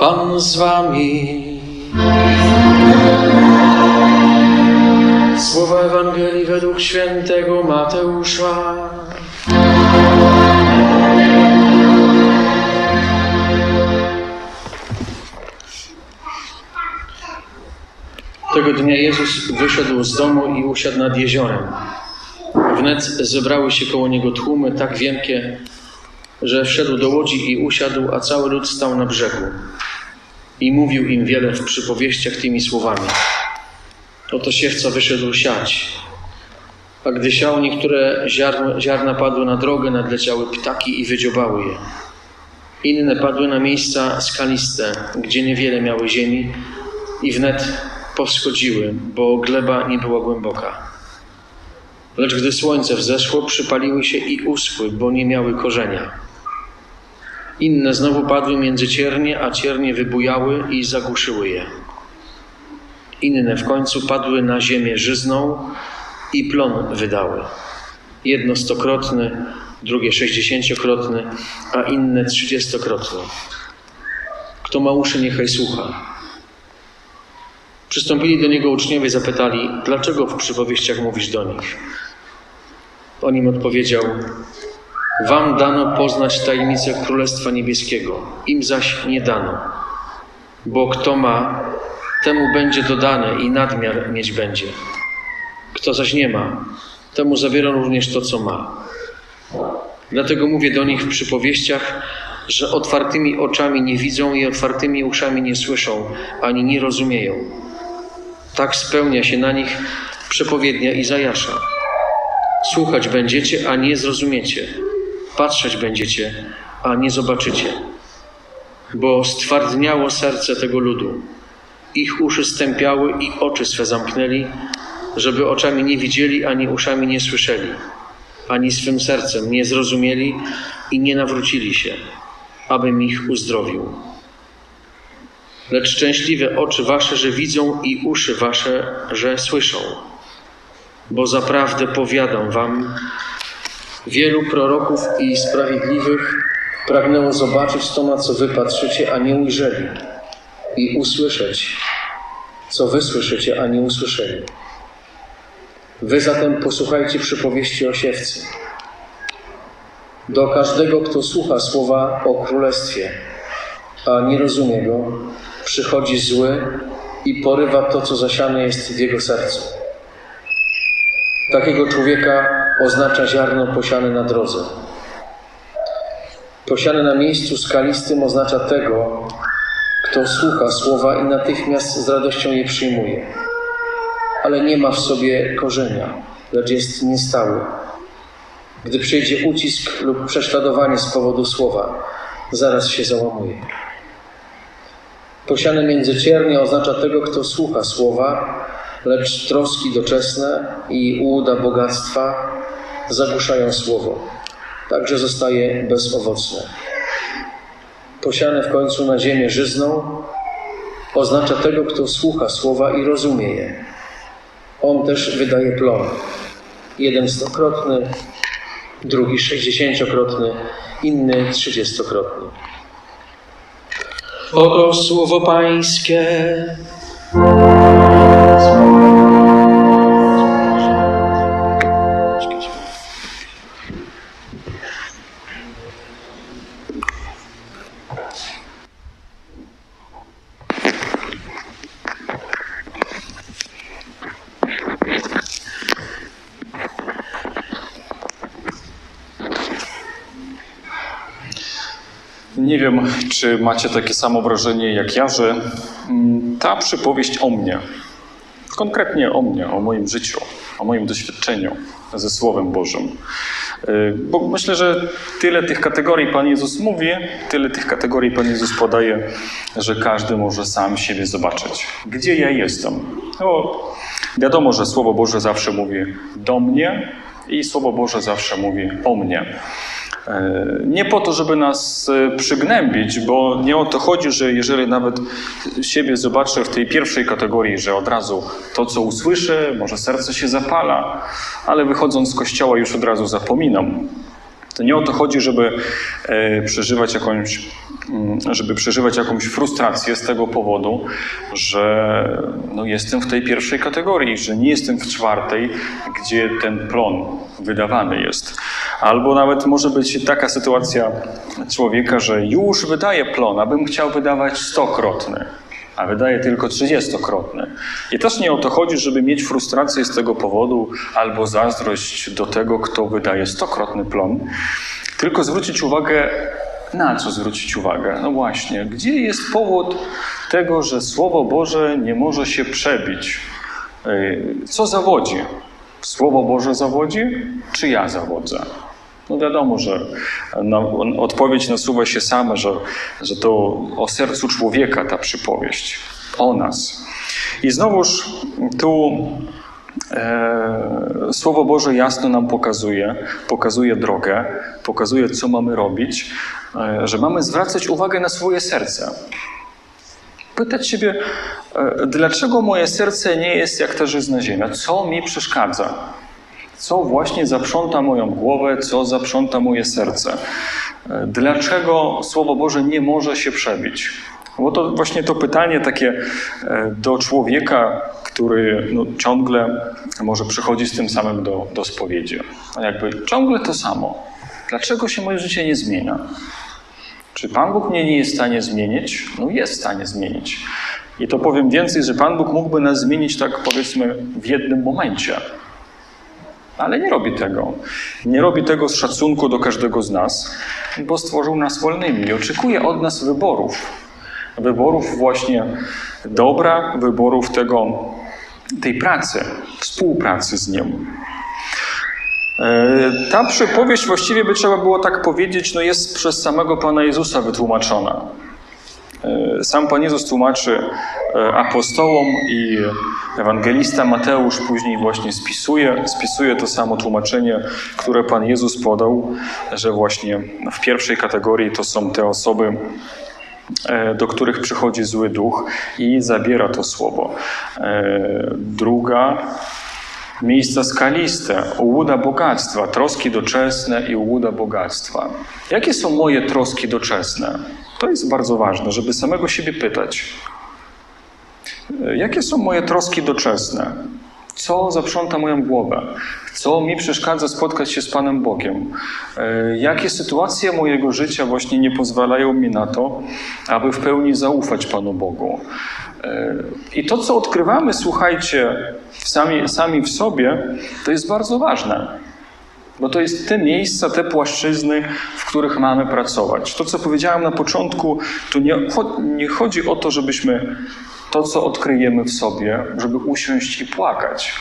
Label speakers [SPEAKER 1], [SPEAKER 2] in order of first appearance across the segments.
[SPEAKER 1] Pan z wami. Słowa Ewangelii według świętego Mateusza. Tego dnia Jezus wyszedł z domu i usiadł nad jeziorem. Wnet zebrały się koło niego tłumy tak wielkie, że wszedł do łodzi i usiadł, a cały lud stał na brzegu. I mówił im wiele w przypowieściach tymi słowami. Oto siewca wyszedł siać. A gdy siał, niektóre ziarn, ziarna padły na drogę, nadleciały ptaki i wydziobały je. Inne padły na miejsca skaliste, gdzie niewiele miały ziemi i wnet powschodziły, bo gleba nie była głęboka. Lecz gdy słońce wzeszło, przypaliły się i uschły, bo nie miały korzenia. Inne znowu padły między ciernie, a ciernie wybujały i zagłuszyły je. Inne w końcu padły na ziemię żyzną i plon wydały. Jedno stokrotny, drugie sześćdziesięciokrotny, a inne trzydziestokrotny. Kto ma uszy, niechaj słucha. Przystąpili do niego uczniowie i zapytali, dlaczego w przypowieściach mówisz do nich? On im odpowiedział, Wam dano poznać tajemnicę Królestwa Niebieskiego, im zaś nie dano. Bo kto ma, temu będzie dodane i nadmiar mieć będzie. Kto zaś nie ma, temu zabierą również to, co ma. Dlatego mówię do nich w przypowieściach, że otwartymi oczami nie widzą i otwartymi uszami nie słyszą, ani nie rozumieją. Tak spełnia się na nich przepowiednia Izajasza. Słuchać będziecie, a nie zrozumiecie. Patrzeć będziecie, a nie zobaczycie. Bo stwardniało serce tego ludu. Ich uszy stępiały i oczy swe zamknęli, żeby oczami nie widzieli, ani uszami nie słyszeli, ani swym sercem nie zrozumieli i nie nawrócili się, abym ich uzdrowił. Lecz szczęśliwe oczy wasze, że widzą i uszy wasze, że słyszą. Bo zaprawdę powiadam wam, wielu proroków i sprawiedliwych pragnęło zobaczyć to, na co wy patrzycie, a nie ujrzeli, i usłyszeć, co wy słyszycie, a nie usłyszeli. Wy zatem posłuchajcie przypowieści o siewcy. Do każdego, kto słucha słowa o królestwie, a nie rozumie go, przychodzi zły i porywa to, co zasiane jest w jego sercu. Takiego człowieka oznacza ziarno posiane na drodze. Posiane na miejscu skalistym oznacza tego, kto słucha słowa i natychmiast z radością je przyjmuje, ale nie ma w sobie korzenia, lecz jest niestały. Gdy przyjdzie ucisk lub prześladowanie z powodu słowa, zaraz się załamuje. Posiane między oznacza tego, kto słucha słowa, lecz troski doczesne i ułuda bogactwa zagłuszają słowo, także zostaje bezowocne. Posiane w końcu na ziemię żyzną oznacza tego, kto słucha słowa i rozumie je. On też wydaje plon. Jeden stokrotny, drugi sześćdziesięciokrotny, inny trzydziestokrotny. Oto słowo Pańskie.
[SPEAKER 2] Wiem, czy macie takie samo wrażenie jak ja, że mm, ta przypowieść o mnie, konkretnie o mnie, o moim życiu, o moim doświadczeniu ze Słowem Bożym. Y, Bo myślę, że tyle tych kategorii Pan Jezus mówi, tyle tych kategorii Pan Jezus podaje, że każdy może sam siebie zobaczyć. Gdzie ja jestem? No, wiadomo, że Słowo Boże zawsze mówi do mnie i Słowo Boże zawsze mówi o mnie. E, Nie po to, żeby nas e, przygnębić, bo nie o to chodzi, że jeżeli nawet siebie zobaczę w tej pierwszej kategorii, że od razu to, co usłyszę, może serce się zapala, ale wychodząc z kościoła już od razu zapominam. To nie o to chodzi, żeby e, przeżywać jakąś, mm, żeby przeżywać jakąś frustrację z tego powodu, że no, jestem w tej pierwszej kategorii, że nie jestem w czwartej, gdzie ten plon wydawany jest. Albo nawet może być taka sytuacja człowieka, że już wydaje plon, abym chciał wydawać stokrotny a wydaje tylko 30-krotny. I też nie o to chodzi, żeby mieć frustrację z tego powodu albo zazdrość do tego, kto wydaje 100-krotny plon, tylko zwrócić uwagę, na co zwrócić uwagę? No właśnie, gdzie jest powód tego, że Słowo Boże nie może się przebić? Co zawodzi? Słowo Boże zawodzi, czy ja zawodzę? No wiadomo, że na, odpowiedź nasuwa się sama, że, że to o sercu człowieka ta przypowieść, o nas. I znowuż tu e, Słowo Boże jasno nam pokazuje, pokazuje drogę, pokazuje, co mamy robić, e, że mamy zwracać uwagę na swoje serce. Pytać siebie, e, dlaczego moje serce nie jest jak ta żyzna ziemia? Co mi przeszkadza? Co właśnie zaprząta moją głowę, co zaprząta moje serce? E, Dlaczego Słowo Boże nie może się przebić? Bo to właśnie to pytanie takie e, do człowieka, który no, ciągle może przychodzi z tym samym do, do spowiedzi. A jakby ciągle to samo. Dlaczego się moje życie nie zmienia? Czy Pan Bóg mnie nie jest w stanie zmienić? No jest w stanie zmienić. I to powiem więcej, że Pan Bóg mógłby nas zmienić tak powiedzmy w jednym momencie. Ale nie robi tego. Nie robi tego z szacunku do każdego z nas, bo stworzył nas wolnymi oczekuje od nas wyborów. Wyborów właśnie dobra, wyborów tego, tej pracy, współpracy z Nim. E, Ta przypowieść właściwie by trzeba było tak powiedzieć, no jest przez samego Pana Jezusa wytłumaczona. E, Sam Pan Jezus tłumaczy e, apostołom i ewangelista Mateusz później właśnie spisuje, spisuje to samo tłumaczenie, które Pan Jezus podał, że właśnie w pierwszej kategorii to są te osoby, e, do których przychodzi zły duch i zabiera to słowo. Druga Miejsca skaliste, ułuda bogactwa, troski doczesne i ułuda bogactwa. Jakie są moje troski doczesne? To jest bardzo ważne, żeby samego siebie pytać. Jakie są moje troski doczesne? Co zaprząta moją głowę? Co mi przeszkadza spotkać się z Panem Bogiem? E, Jakie sytuacje mojego życia właśnie nie pozwalają mi na to, aby w pełni zaufać Panu Bogu? E, I to, co odkrywamy, słuchajcie, sami, sami w sobie, to jest bardzo ważne. Bo to jest te miejsca, te płaszczyzny, w których mamy pracować. To, co powiedziałem na początku, to nie, nie chodzi o to, żebyśmy to, co odkryjemy w sobie, żeby usiąść i płakać.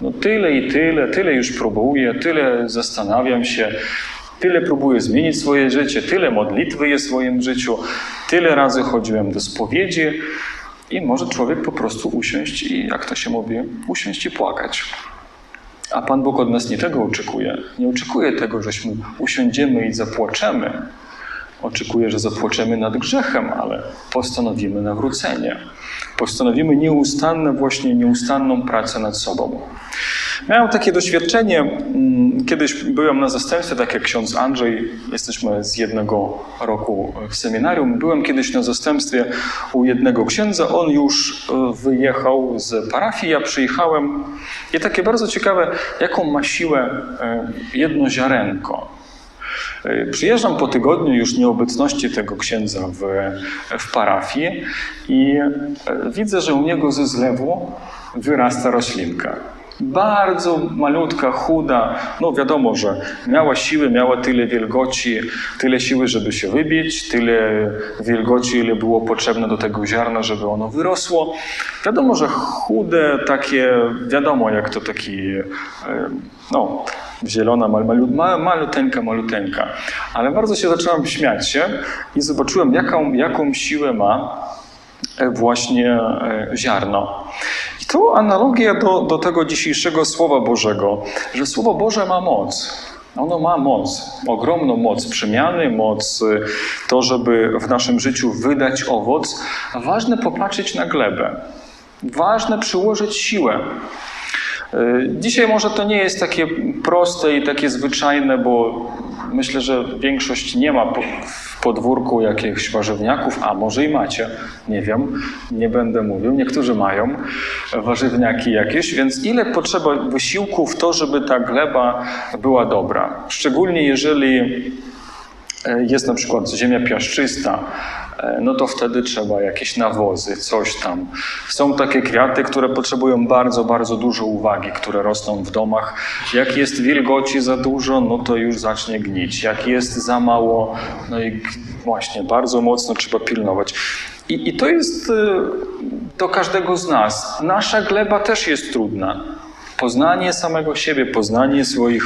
[SPEAKER 2] No tyle i tyle, tyle już próbuję, tyle zastanawiam się, tyle próbuję zmienić swoje życie, tyle modlitwy jest w swoim życiu, tyle razy chodziłem do spowiedzi i może człowiek po prostu usiąść i, jak to się mówi, usiąść i płakać. A Pan Bóg od nas nie tego oczekuje. Nie oczekuje tego, żeśmy usiądziemy i zapłaczemy. Oczekuje, że zapłaczemy nad grzechem, ale postanowimy nawrócenie. Postanowimy nieustanne, właśnie nieustanną pracę nad sobą. Miałem takie doświadczenie, mm, kiedyś byłem na zastępstwie, tak jak ksiądz Andrzej, jesteśmy z jednego roku w seminarium. Byłem kiedyś na zastępstwie u jednego księdza, on już e, wyjechał z parafii, ja przyjechałem i takie bardzo ciekawe, jaką ma siłę e, jedno ziarenko. E, Przyjeżdżam po tygodniu już nieobecności tego księdza w, w parafii i e, widzę, że u niego ze zlewu wyrasta roślinka. Bardzo malutka, chuda. No wiadomo, że miała siły, miała tyle wielgoci, tyle siły, żeby się wybić, tyle wielgoci, ile było potrzebne do tego ziarna, żeby ono wyrosło. Wiadomo, że chude, takie, wiadomo jak to taki, e, no, zielona, mal, malu, ma, maluteńka, maluteńka. Ale bardzo się zacząłem śmiać się i zobaczyłem, jaką, jaką siłę ma e, właśnie e, ziarno. I to analogia do, do tego dzisiejszego Słowa Bożego, że Słowo Boże ma moc. Ono ma moc, ogromną moc przemiany, moc y, to, żeby w naszym życiu wydać owoc. Ważne popatrzeć na glebę. Ważne przyłożyć siłę. Y, Dzisiaj może to nie jest takie proste i takie zwyczajne, bo myślę, że większość nie ma w podwórku jakichś warzywniaków, a może i macie, nie wiem, nie będę mówił. Niektórzy mają warzywniaki jakieś, więc ile potrzeba wysiłku w to, żeby ta gleba była dobra? Szczególnie jeżeli e, jest na przykład ziemia piaszczysta, e, no to wtedy trzeba jakieś nawozy, coś tam. Są takie kwiaty, które potrzebują bardzo, bardzo dużo uwagi, które rosną w domach. Jak jest wilgoci za dużo, no to już zacznie gnić. Jak jest za mało, no i właśnie bardzo mocno trzeba pilnować. I, I to jest e, do każdego z nas. Nasza gleba też jest trudna. Poznanie samego siebie, poznanie swoich,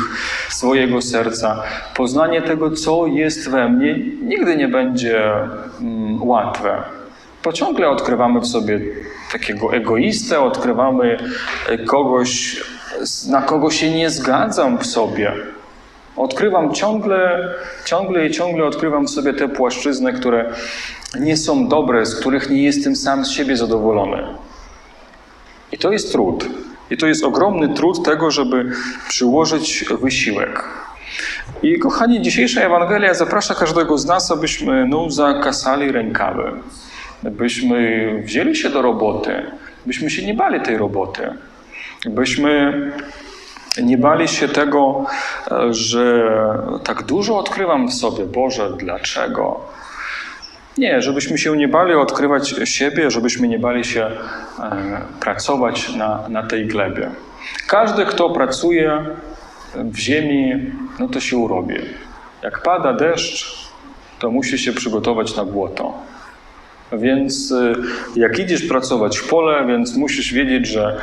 [SPEAKER 2] swojego serca, poznanie tego, co jest we mnie, nigdy nie będzie mm, łatwe. Bo ciągle odkrywamy w sobie takiego egoistę, odkrywamy e, kogoś, na kogo się nie zgadzam w sobie. Odkrywam ciągle, ciągle i ciągle odkrywam w sobie te płaszczyzny, które nie są dobre, z których nie jestem sam z siebie zadowolony. I to jest trud. I to jest ogromny trud tego, żeby przyłożyć wysiłek. I kochani, dzisiejsza Ewangelia zaprasza każdego z nas, abyśmy no, zakasali rękawy, byśmy wzięli się do roboty, byśmy się nie bali tej roboty, byśmy nie bali się tego, e, że tak dużo odkrywam w sobie. Boże, dlaczego? Nie, żebyśmy się nie bali odkrywać siebie, żebyśmy nie bali się e, pracować na, na tej glebie. Każdy, kto pracuje w ziemi, no to się urobi. Jak pada deszcz, to musi się przygotować na błoto. Więc y, jak idziesz pracować w pole, więc musisz wiedzieć, że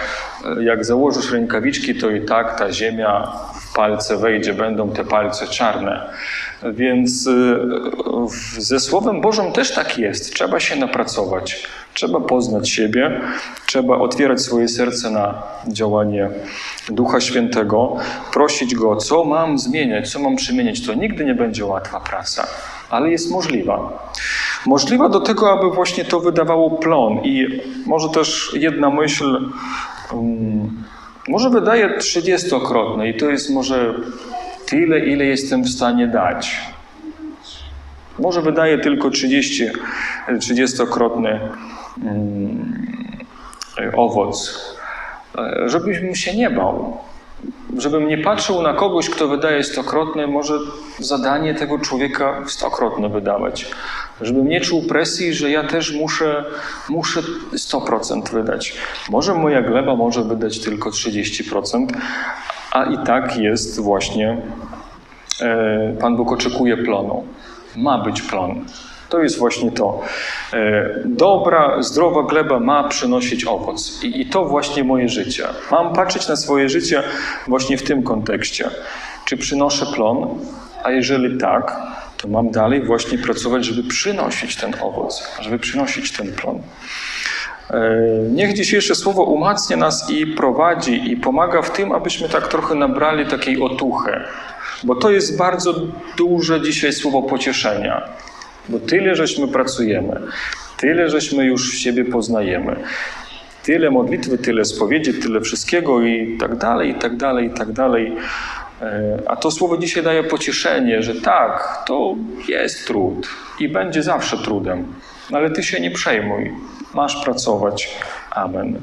[SPEAKER 2] y, jak założysz rękawiczki, to i tak ta ziemia palce wejdzie, będą te palce czarne. Więc y, ze Słowem Bożym też tak jest. Trzeba się napracować, trzeba poznać siebie, trzeba otwierać swoje serce na działanie Ducha Świętego, prosić Go, co mam zmieniać, co mam przemieniać. To nigdy nie będzie łatwa praca, ale jest możliwa. Możliwa do tego, aby właśnie to wydawało plon. I może też jedna myśl, um, może wydaje trzydziestokrotne, i to jest może tyle, ile jestem w stanie dać. Może wydaje tylko 30, 30-krotny mm, owoc. E, Żebyś się nie bał. Żebym nie patrzył na kogoś, kto wydaje stokrotne, może zadanie tego człowieka stokrotne wydawać. Żebym nie czuł presji, że ja też muszę, muszę 100% wydać. Może moja gleba może wydać tylko 30%, a i tak jest właśnie E, Pan Bóg oczekuje plonu. Ma być plon. To jest właśnie to. E, Dobra, zdrowa gleba ma przynosić owoc. I, I to właśnie moje życie. Mam patrzeć na swoje życie właśnie w tym kontekście. Czy przynoszę plon? A jeżeli tak, to mam dalej właśnie pracować, żeby przynosić ten owoc, żeby przynosić ten plon. E, Niech dzisiejsze słowo umacnia nas i prowadzi i pomaga w tym, abyśmy tak trochę nabrali takiej otuchy. Bo to jest bardzo duże dzisiaj słowo pocieszenia. Bo tyle żeśmy pracujemy, tyle żeśmy już siebie poznajemy. Tyle modlitwy, tyle spowiedzi, tyle wszystkiego i tak dalej, i tak dalej, i tak dalej. E, A to słowo dzisiaj daje pocieszenie, że tak, to jest trud i będzie zawsze trudem, ale ty się nie przejmuj, masz pracować. Amen.